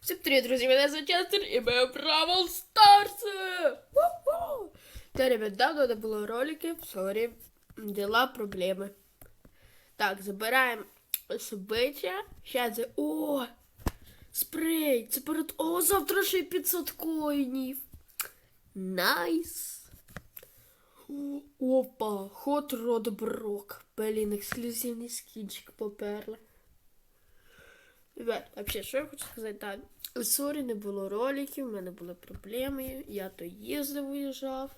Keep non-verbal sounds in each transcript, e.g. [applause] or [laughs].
Всім привіт, друзі, мене звати Честер і ми Бравл Старсе! Ву-ху! Та, ребят, давно не було роликів, сорі, дела, проблеми. Так, забираємо собиття. Щас, о, спрей, це перед, о, завтра ще 500 коїнів. Найс. Опа, хот род брок. Блін, ексклюзивний скінчик поперли. Ребят, вообще, що я хочу сказати, так. Сорі, не було роликів, в мене були проблеми. Я то їздив, виїжджав.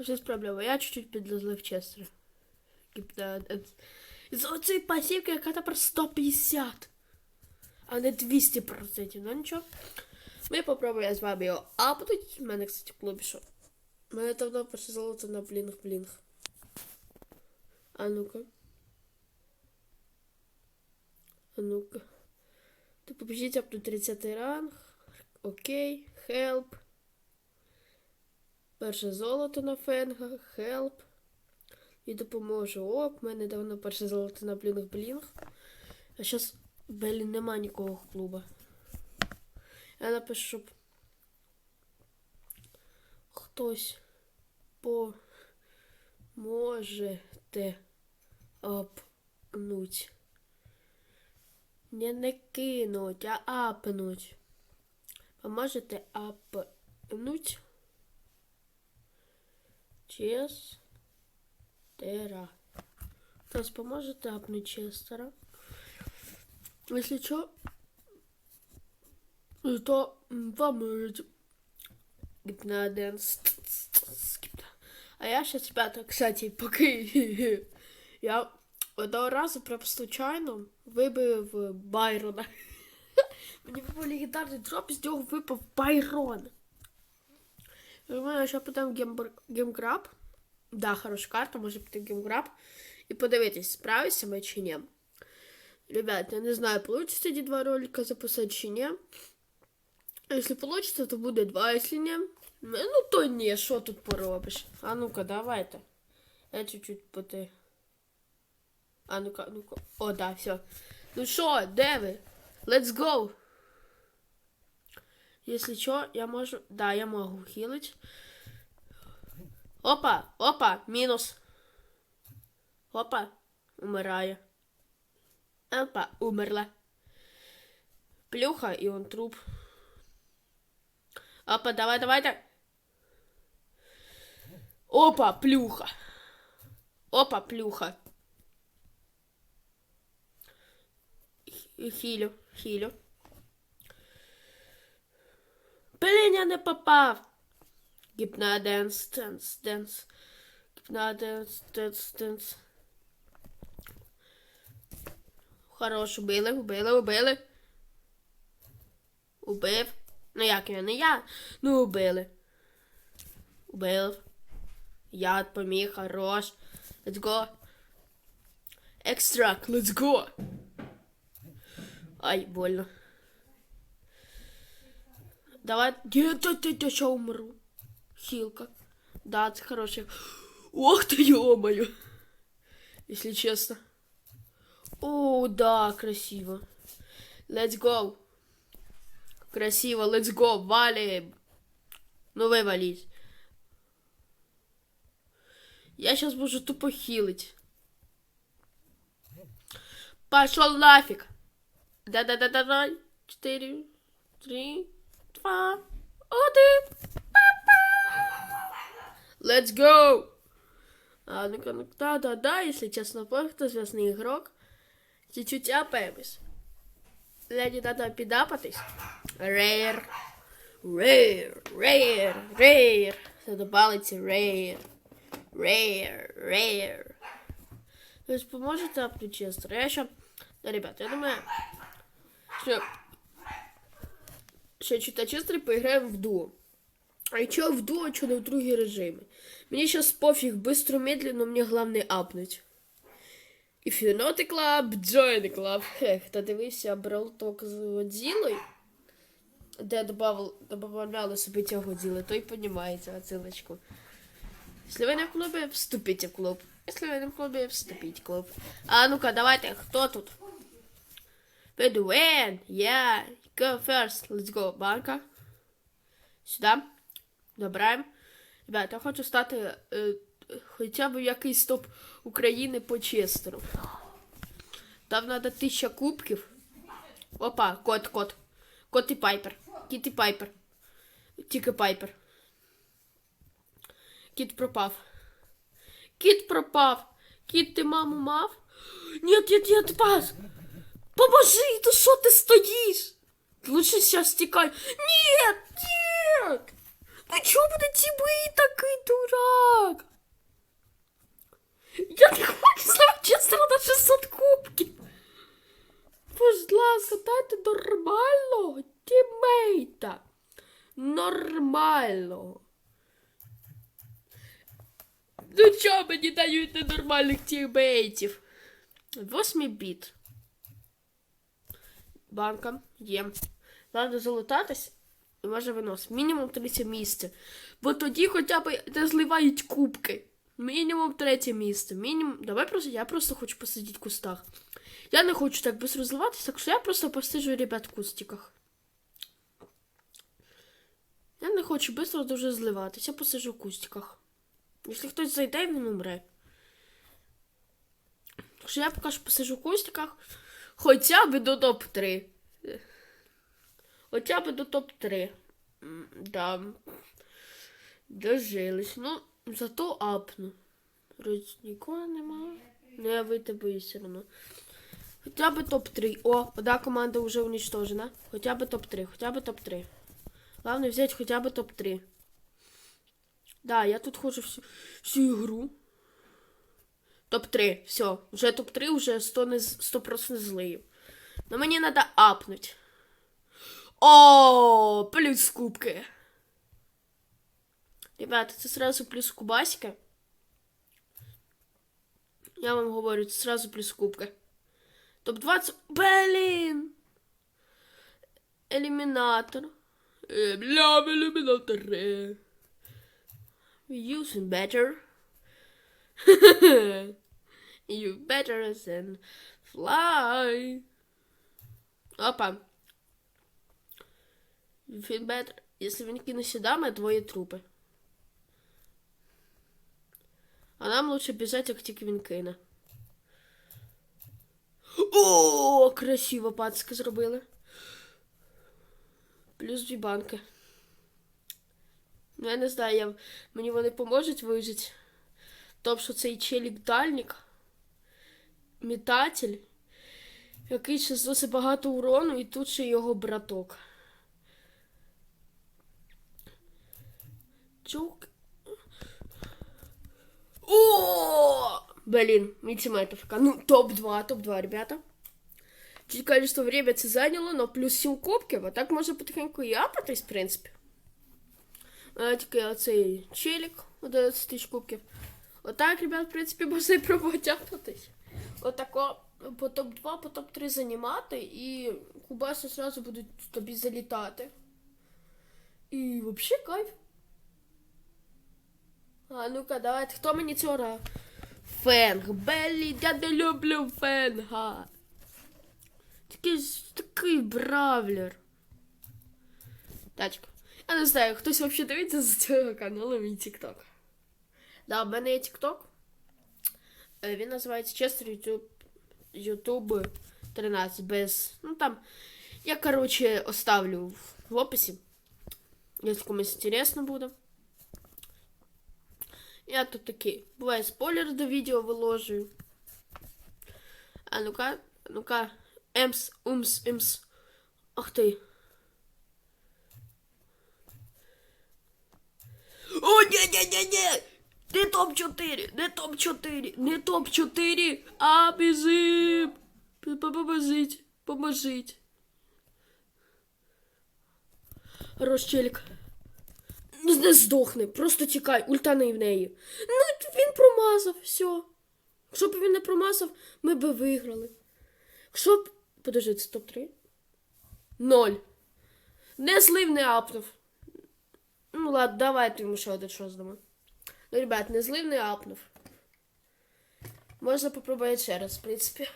Щось проблема. Я чуть-чуть підлазлив Честера. З оцієї пасівки, яка тепер 150. А не 200%. Ну нічого. Ми попробуємо з вами його апнуть. У мене, кстати, клубі що. Мене давно золото на блінг-блінг. А ну-ка. А ну-ка. То побіжіть до 30 ранг. Окей. Help. Перше золото на фенгах. Help. І допоможу. Ок, в мене давно перше золото на блінг-блінг. А зараз, блін, нема нікого в клуба. Я напишу, щоб хтось поможете апнуть. Не не кинуть, а апнуть. Поможете апнуть. Честера. Хтось поможете апнуть Честера. Если что, то поможете. Гипноденс. А я сейчас ребята, кстати, поки я одного разу прям случайно вибив Байрона. [laughs] Мені випав легендарний дроп, з нього випав Байрон. У мене ще потім гембр... гемграб. Да, хороша карта, може піти в гемграб. І подивитись, справишся ми чи ні. Ребят, я не знаю, получится эти два ролика записать чи ні. Если получится, то буде два, если не, ну то ні, що тут поробиш? А ну-ка, давайте. Я чуть-чуть поти. А ну-ка, ну-ка. О, да, все. Ну що, де ви? Let's go! Если що, я можу. Да, я можу хилить. Опа, опа, мінус. Опа, умирає. Опа, умерла. Плюха, і он труп. Опа, давай, давай, так. Опа, плюха. Опа, плюха. Хілю, хілю. Блін, я не попав. Гіпноденс, денс, денс. Гіпноденс, денс, денс. Хорош, убили, убили, убили. Убив. Ну як я, не я. Ну убили. Убив. Я поміг, хорош. Let's go. Екстракт, let's go. Ай, больно. Давай. Нет, я, я, ще умру. Хилка. Да, це хороше. Ох ты, ё-моё. Если честно. О, да, красиво. Let's go. Красиво, let's go, валим. Ну вывались. Я сейчас буду тупо хилить. Пошел нафиг. Да-да-да-да-да. Четыре, три, два, один. Let's go. А, ну-ка, ну да-да-да, если честно, просто звездный игрок. Чуть-чуть апаемось. Леді надо підапатись. Рейр. Рейр. Рейр. Рейр. Це до рейр. Рейр. Рейр. Ж поможете апнути Честер? Я ще... Да, ребят, я думаю, що... Ще чуть Честер поіграємо в дуо. А і чого в дуо, чого не в другий режимі? Мені зараз пофіг, быстро, медленно, мені головне апнуть. If you're not a club, join the club. Хех, та дивився брелток з Годзілою, де добавили, добавляли собі цього Годзіли, той понімає цю отсилочку. Если вы не в клубе, вступите в клуб. Если вы не в клубе, вступите в клуб. А ну-ка, давайте, кто тут? Do win. Yeah. Go first. Let's go. Банка. Сюди. Добираємо. Ребята, я хочу стати е, хоча б якийсь топ України по честеру. Там треба тисяча кубків. Опа, кот, кот. Кот і пайпер. Кіт і пайпер. Тільки пайпер. Кіт пропав. Кіт пропав. Кіт, ти маму мав? Ні, ні, ні, пас. Поможи, то що ти стоїш? Лучше сейчас тікай. Нет, нет! Ну чого буде тебе такий дурак? Я не хочу ставити чесно на 600 кубків. Будь ласка, дайте нормального тімейта. Нормального. Ну чого мені дають ненормальних тімейтів? Восьмий біт. Банка є. Треба залутатись і може винос. Мінімум третє місце. Бо тоді хоча б не зливають кубки. Мінімум третє місце. Мінімум. Давай просто я просто хочу посидіти в кустах. Я не хочу так без розливатися, так що я просто посиджу ребят в кустиках. Я не хочу швидко дуже зливатися, я посиджу в кустиках. Якщо хтось зайде, він умре. Так що я поки що посиджу в кустиках. Хоча б до топ-3. Хоча б до топ-3. Да. Дожились. Ну, зато апну. Роз нікого немає. Ну, я вийти боюсь все одно. Хоча б топ-3. О, одна команда вже уничтожена. Хоча б топ-3, хоча б топ-3. Главное взять хоча б топ-3. Да, я тут ходжу всю, всю игру. Топ-3, все. Вже топ-3, уже 100, не, 100% не злию. Но мені надо апнуть. О, плюс кубки. Ребята, це сразу плюс кубасика. Я вам говорю, це сразу плюс кубка. Топ-20. Блін! Елімінатор. Е, Бля, елімінатор. е. Using better. [laughs] you better than fly. Опа. Feel better. Если він кине сюди, ми двоє трупи. А нам лучше тільки він кине. О, красиво пацки зробили. Плюс дві банки. Ну, я не знаю, я... мені вони поможуть вижити. Тому що цей челік дальник, метатель, який ще досить багато урону, і тут ще його браток. Чук. О! Блин, мультиметровка. Ну, топ-2, топ-2, ребята. Чуть, конечно, время це зайняло, но плюс 7 кубків, а так можна потихеньку і апатись, в принципі. А, тільки оцей челік 11 тисяч кубків. Отак, ребят, в принципі, [laughs] можна пробувати. Отако по топ-2, по топ-3 занімати, і кубаси одразу будуть тобі залітати. І взагалі кайф. А ну-ка, давайте, хто мені цього? Фенг, Беллі, я не люблю Фенга. Такий, такий бравлер. Тачка. Я не знаю, хтось взагалі дивиться з цього каналу мій TikTok. Да, в мене є TikTok. Е, Він називається Честер YouTube, YouTube 13 без. Ну там. Я, короче, оставлю в, в описі. Якщо комусь інтересно буде. Я тут такий. Буває спойлер до відео виложую. А ну-ка, ну-ка. Емс, умс, емс. Ах ти. О, ні-ні-ні-ні! Не топ-4, не топ-4, не топ-4, а біжим. Поможіть, поможіть. Розчелік. Ну, не здохни, просто тікай, ультани в неї. Ну, він промазав, все. Якщо б він не промазав, ми б виграли. Якщо б. Подожди, це топ-3? Ноль. Не злив, не апнув. Ну ладно, давайте йому ще один шанс дамо. Ну, ребят, не злив, не апнув. Можна попробувати ще раз, в принципі.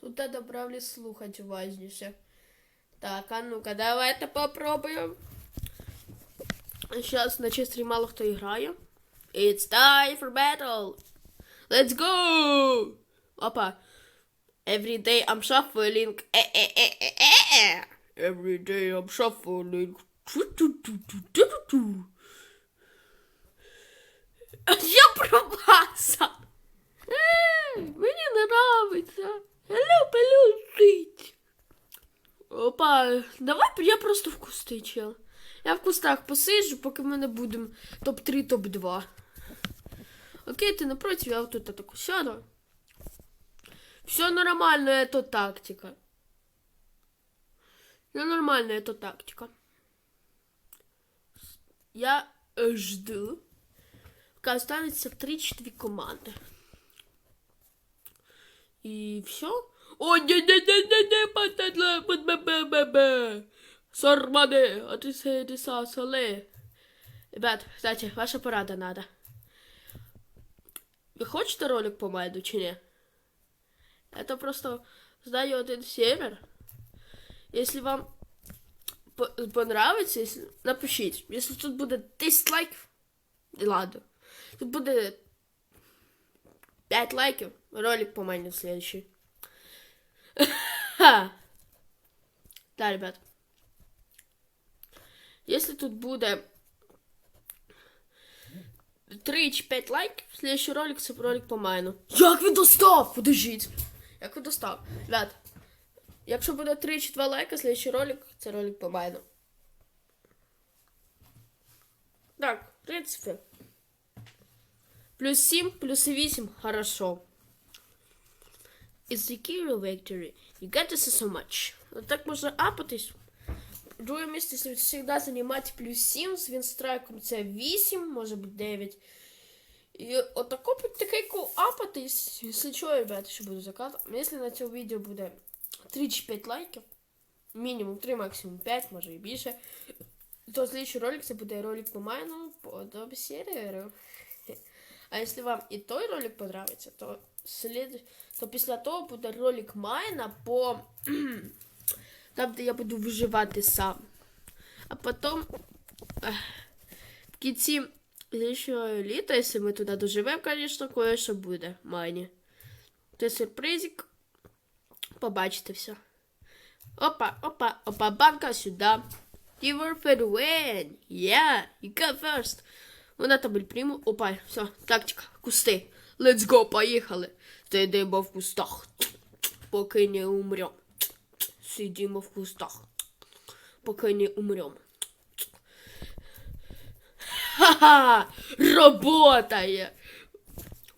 Тут куда добравлю слухать уважніше. Так, а ну-ка, давайте попробуем. Сейчас на честрі мало хто грає. It's time for battle. Let's go! Опа. Every day I'm shuffling. Е-е-е-е-е. Every day I'm shuffling. Ту-ту-ту-ту-ту-ту. Я пробаса. Ей, Мені нравиться. Я люблю. Опа, давай я просто в кусти, чел. Я в кустах посиджу, поки ми не будемо топ-3, топ-2. Окей, ти не проти, я тут так сяду. Все нормально, это тактика. Все нормально, это тактика. Я жду. Останется 3-4 команди. І все. О, не не не не не пататла бе Сормани, а ти се ти са соле. Ребят, кстати, ваша порада надо. Ви хочете ролик по майду чи ні? Это просто знаю один сервер. Если вам по- понравится, если... напишите. Если тут будет 10 лайков, и ладно. Тут будет 5 лайков, ролик по майну следующий. Да, ребят. Если тут буде 3 чи 5 лайків, следующий ролик це ролик по майну. Як він достав? Подождіть. Як він достав? Ребят, якщо буде 3 чи 2 лайка, следующий ролик це ролик по майну. Так, в принципі. Плюс 7, плюс 8, хорошо. It's the key to victory. You to see so much. Вот так можна апатись. Друге місце завжди займати плюс 7, з вінстрайком це 8, може бути 9. І отако потихеньку апатись, якщо що, ребята, що буду закатувати. Якщо на цьому відео буде 3 чи 5 лайків, мінімум 3, максимум 5, може і більше, то слідчий ролик це буде ролик по майну по серверу. А якщо вам і той ролик подобається, то слід... то після того буде ролик майна по [clears throat] там, де я буду виживати сам. А потім ех, в кінці слідчого літа, якщо ми туди доживемо, звісно, кое-що буде майні. Це сюрпризик. Побачите все. Опа, опа, опа, банка сюди. You were for the win. Yeah, you go first. Вона там прийму. Опа, все, тактика, кусти. Let's go, поїхали. Сидимо в кустах, поки не умрем. Сидимо в кустах, поки не умрем. Ха-ха! Работає!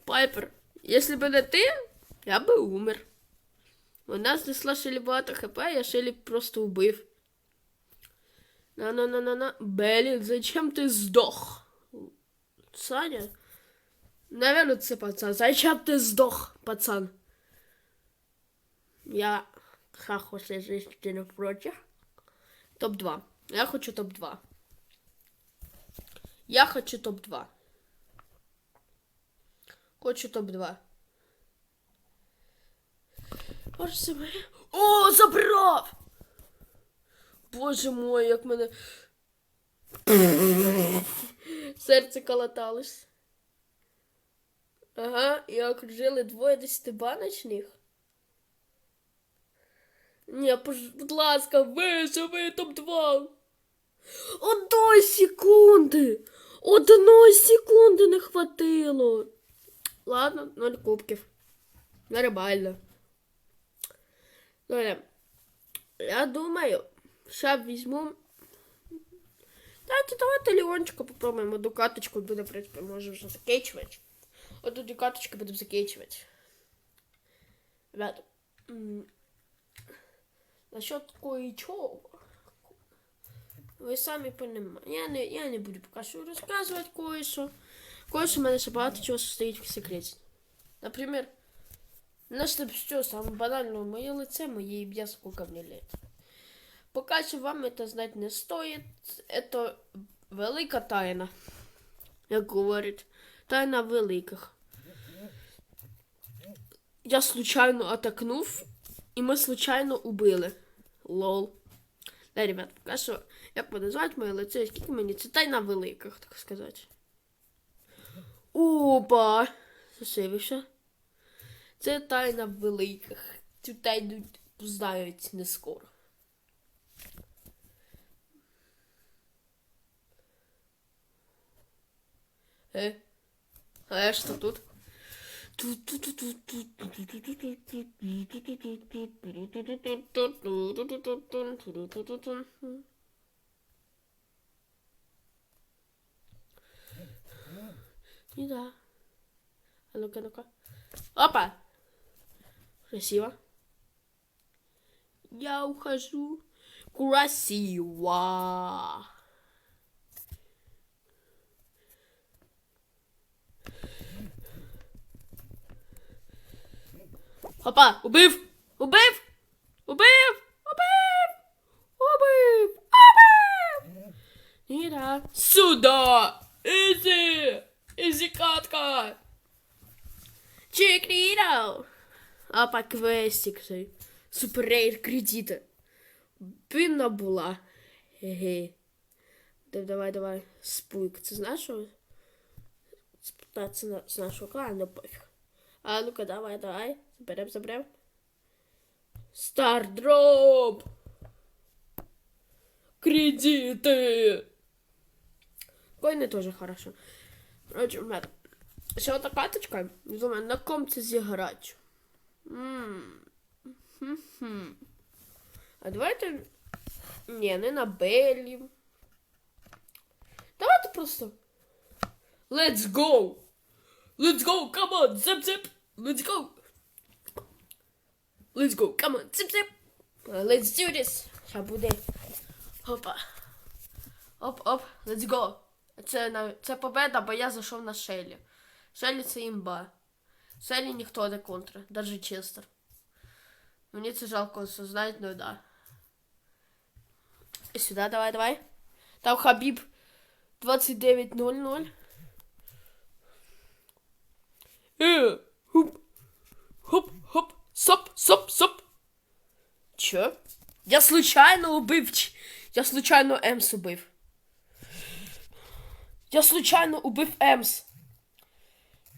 Пайпер, якщо б не ти, я би умер. Вона знесла шелі багато хп, я шелі просто убив. На-на-на-на-на. Блін, зачем ти здох? Саня? Наверное, це пацан. Зачем ти здох, пацан? Я хахося жити не проти. Топ-2. Я хочу топ-2. Я хочу топ-2. Хочу топ-2. Боже. О, забрав! Боже мой, як мене. Серце калаталось. Ага, і окружили двоє десятибаночних. Ні, будь ласка, виживи топ-2. Одної секунди! Одної секунди не хватило. Ладно, ноль кубків. Нормально. Добре. Я думаю, ще візьму. Давайте, давайте Леончика попробуємо. Одну каточку буде, в принципі, може вже закінчувати. Одну дві каточки будемо закінчувати. Ребята. м, Насчет кое-чего. Ви самі понимаєте. Я не, я не буду поки що розказувати кое-що. Кое-що в мене ще багато чого стоїть в секреті. Наприклад, Значит, что, самое банальное, мое лице, мое имя, сколько мне лет. Пока що вам это знать не стоит, это велика тайна, як говорять, тайна великих. Я случайно атакнув і ми случайно убили. Лол. Да, ребят, поки що, як ви називають моє лице, скільки мені? Це тайна великих, так сказати. Опа! Зашивився. Це тайна великих. Цю тайну знають не скоро. Е? А я що тут? И да. А ну-ка, ну-ка. Опа! Красиво. Я ухожу. Опа, убив! Убив! Убив! Убив! Убив! Убив! Ніра. Сюда! Ізі! Ізі катка! Чекріро! Опа, квестик цей. Суперрейр кредита. Пінна була. Ге-ге. Да- Давай, давай. Спуйк. Це з нашого? Та, це на- з А ну-ка, давай, давай. Заберем, заберем. Стардроп! Кредиты! Коины тоже хорошо. Короче, ребят, ще одна каточка. Я Думаю, на ком це зіграти? А давайте... Ні, не на Беллі. Давайте просто... Let's go! Let's go, come on, zip zip. Let's go. Let's go, come on, zip zip. Uh, let's do this. Ща буде. Опа. Оп, оп, let's go. Це, на- це победа, бо я зайшов на Шелі. Шелі це імба. Шелі ніхто не контра, даже Честер. Мені це жалко осознать, ну да. І сюди, давай, давай. Там Хабіб 29.00. Э, хуп, хоп, хоп, соп, соп, соп. Чё? Я случайно убив. ч- Я случайно Емс убив. Я случайно убив Емс.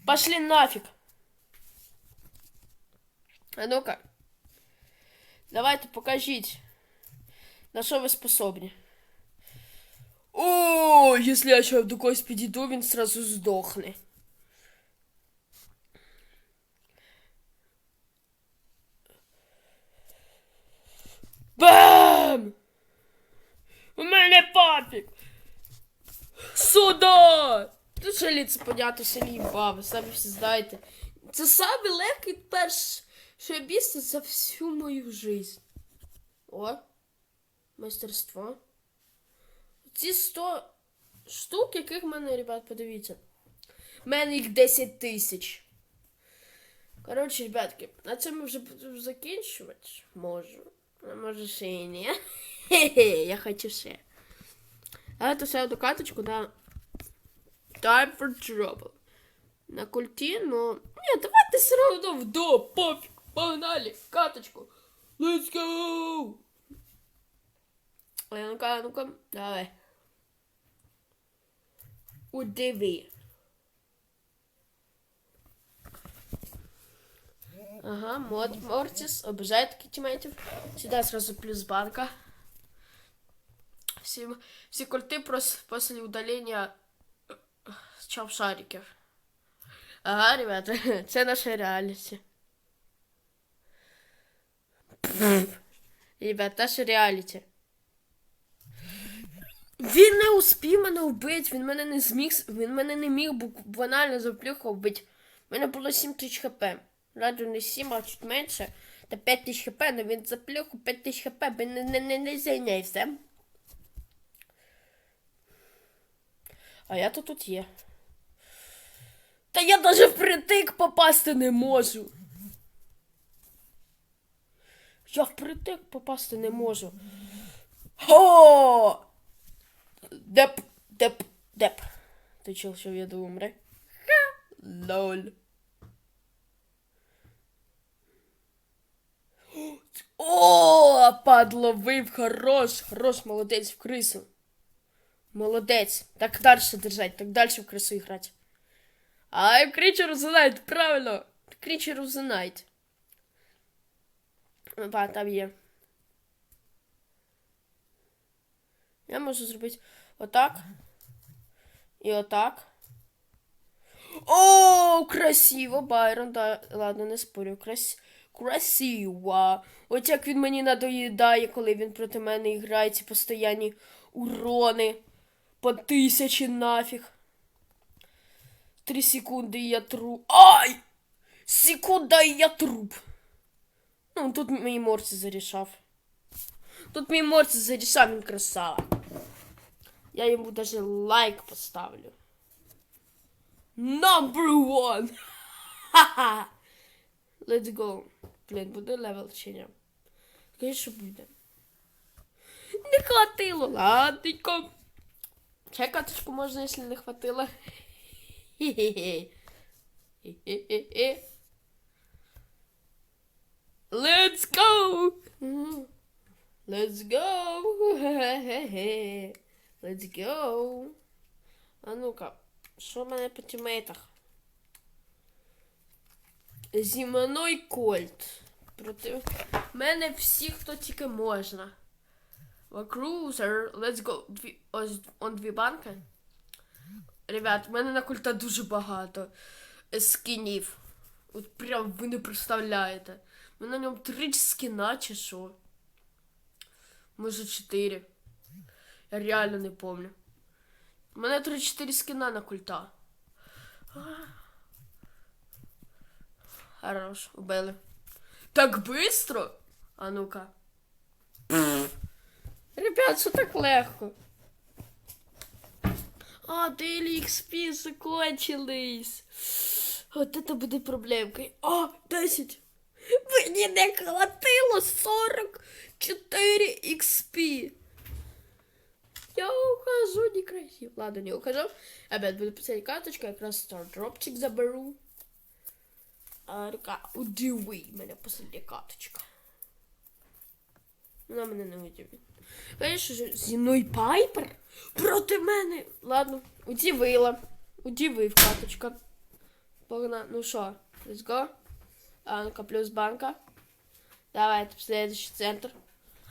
Пошли нафиг. А ну-ка. Давайте покажіть. На що ви способні. О, если я сейчас до когось підійду, він сразу здохне. Бам! У мене папік! Сюда! Тут ще ліце понятно, селі баби, самі всі знаєте. Це самий легкий перший місце за всю мою жизнь. О, майстерство. Ці 100 штук, яких в мене, ребят, подивіться. У мене їх 10 тисяч. Коротше, ребятки, на цьому вже буду закінчувати. Можу. А може ще і ні. Хе-хе, я хочу ще. А это ще одну каточку на Time for Trouble. На культі, ну... Ні, давайте все одно в до, пофіг. Погнали, каточку. Let's go! А ну-ка, ну-ка, давай. Удиви. Ага, мод Мортис обижает таких тиммейтов. Сюда сразу плюс банка. Все, все культы прос- после удаления чап-шариков. Ага, ребята, [laughs] це наша реаліті. Ребят, наша реаліті. Він не успів мене вбити, він мене не зміг, він мене не міг банально заплюхав вбити. У мене було 7 тисяч хп. Раду не 7, а чуть менше. Та 5 тисяч хп, але він заплюхав 5 тисяч хп, бо не, не, не, не зайнявся. А я то тут є. Та я даже впритик попасти не можу. Я впритик попасти не можу. Хо! Деп, деп, деп. Ти чув, що я думаю, умре? Ха! Лоль. О, подловив, хорош, хорош, молодець в крису. Молодець. Так далі держать, так далі в крису грати. А Creature of the Night, правильно. Creature the Night. Опа, там є. Я можу зробити отак. І отак. О, красиво, Байрон, да. Ладно, не спорю. Крас... Красиво. От як він мені надоїдає, коли він проти мене грає ці постоянні урони. По тисячі нафіг. Три секунди і я труп. Ай! Секунда і я труп. Ну, тут мій морці зарішав. Тут мій морці зарішав, він красава. Я йому даже лайк поставлю. Number one! [laughs] Ха-ха! Let's go. Блін, буде левел чи ні? Скажи, що буде. Не хватило. Ладненько. Чай каточку можна, якщо не хватило. Хе-хе-хе. Хе-хе-хе. Let's go! Мгм. Let's go! Хе-хе-хе. Let's go! А ну-ка, що в мене по тімейтах? Зіманой Кольт. Проти мене всі, хто тільки можна. Вакрузер, let's go. Дві, ось он дві банки. Ребят, в мене на культа дуже багато скінів. От прям ви не представляєте. У мене на ньому три скіна чи що. Може чотири. Я реально не помню. У мене 3-4 скіна на культа. Хорош, убили. Так быстро? А ну-ка. Ребят, що так легко? А, Daily XP закончились. От это буде проблемкою. О, 10. Мені не хватило 44 XP. Я ухожу некрасиво. Ладно, не ухожу. Опять буду писать карточка, якраз стардропчик заберу. Рука, удиви мене последня карточка. Вона мене не удивить. Що зі мною Пайпер проти мене. Ладно, удивила. Удивив карточка. Погна. Ну що, let's go. А, ну-ка, плюс банка. Давайте в следующий центр.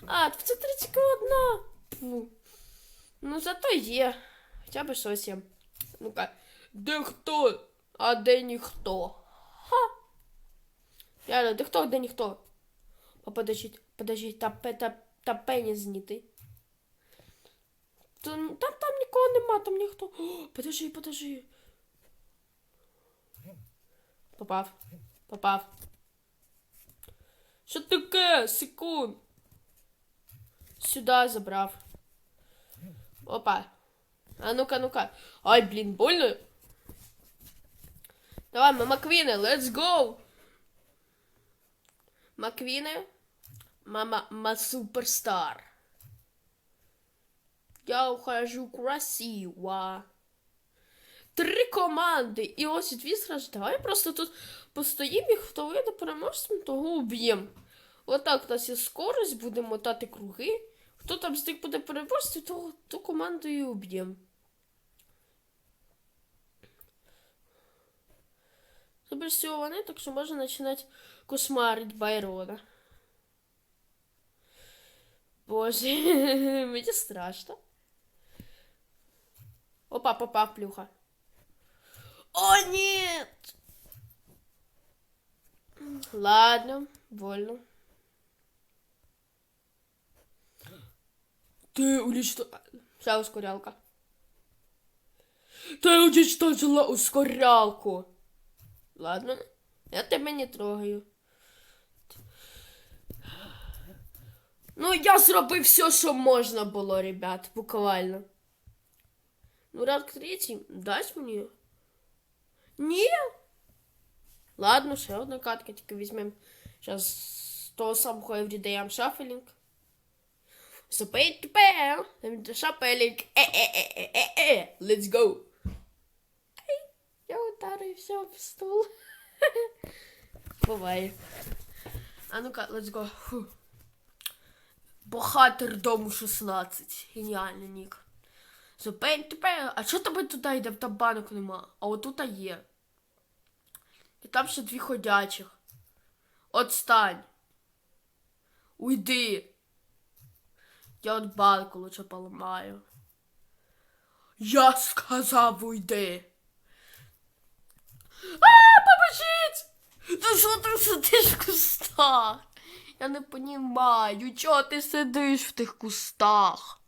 А, це 31. Фу. Ну, зато є. Хоча б щось є. Ну-ка. Де хто? А де ніхто? Ха. Реально, де хто, де ніхто? Подождіть, подождіть, та, та, та пені знятий. Там, там, там нікого нема, там ніхто. Подожди, подожди. Попав. Попав. Що таке? Секунд. Сюди забрав. Опа. А ну-ка, ну-ка. Ай, блін, больно. Давай, мама Квіни, let's go. Маквіни. Мама, ма суперстар. Я ухожу красиво. Три команди. І ось дві сразу. Давай просто тут постоїмо і хто вийде переможцем, того уб'єм. Отак у нас є скорость, будемо мотати круги. Хто там з них буде переможцем, то ту команду і уб'єм. Забресьований, так що можна починати кошмарить Байрона. Боже, [laughs] мені страшно. Опа, попав плюха. О, нет! Ладно, вольно. Ты уничтожила... Вся ускорялка. Ты уничтожила ускорялку. Ладно, я тебе не трогаю. Ну, я зробив все, що можна було, ребят, буквально. Ну, ранг третій, дасть мені? Ні. Ладно, ще одна катка, тільки візьмемо зараз того самого Everyday Shuffling. Супер тепер. Шапелінг. Е-е-е-е-е. Let's go. Ай, я ударився об стол. [laughs] Буває. А ну-ка, let's go. Фу. Богатир дому 16. Геніальний нік. Зупинь тебе. А чого тебе туди йде? Там банок нема. А отут є. І там ще дві ходячих. Отстань. Уйди. Я от банку лучше поламаю. Я сказав уйди. А, поможіть! Ти що ти сидиш в кустах? Я не понімаю, чого ти сидиш в тих кустах?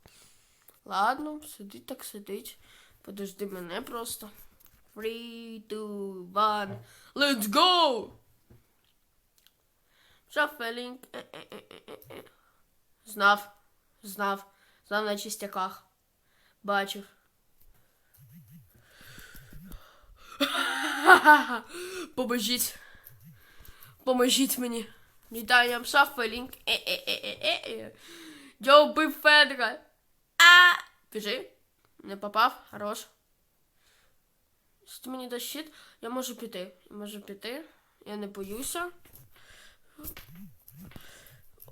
Ладно, сидить так сидить. Подожди мене просто. Three, two, one. Let's go! Шафелінг. Знав, знав, знав на чистяках. Бачив. [laughs] Поможіть. Поможіть мені. Вітанням шафелінг. Е-е-е-е-е. Я вбив Федора. А! Біжи. Не попав. Хорош. Що мені дасть щит? Я можу піти. Я можу піти. Я не боюся.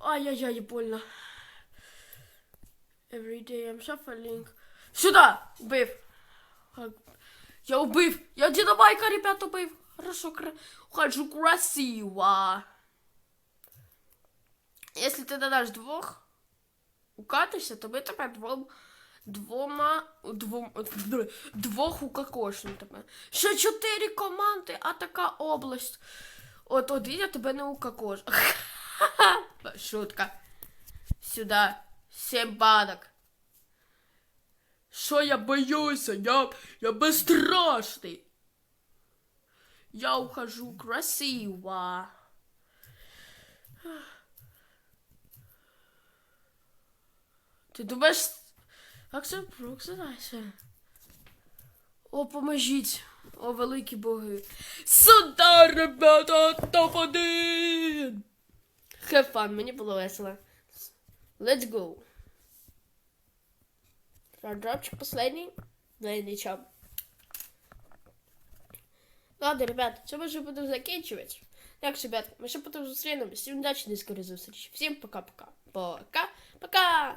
Ай-яй-яй, больно. Every I'm shuffling. Сюда! Убив. Я убив. Я дедовайка, ребят, убив. Хорошо, кра... Ухожу красиво. Если ты додашь двух, укатишься, то ми тебе двом, двома, двом, [laughs] двох укакошнем тебе. Ще чотири команди, а така область. От один я тебе не укакош. [laughs] Шутка. Сюда. Сім банок. Що я боюся? Я, я безстрашний. Я ухожу красиво. Ти думаєш, як це проксинається? О, поможіть. О, великі боги. Сюда, ребята, топ-1! Have fun, мені було весело. Let's go. Дропчик последний. Нічого. Ладно, ребят, це ми вже будемо закінчувати. Так, ребят, ми ще потім зустрінемось. Всім удачі, до скорої зустрічі. Всім пока-пока. Пока-пока.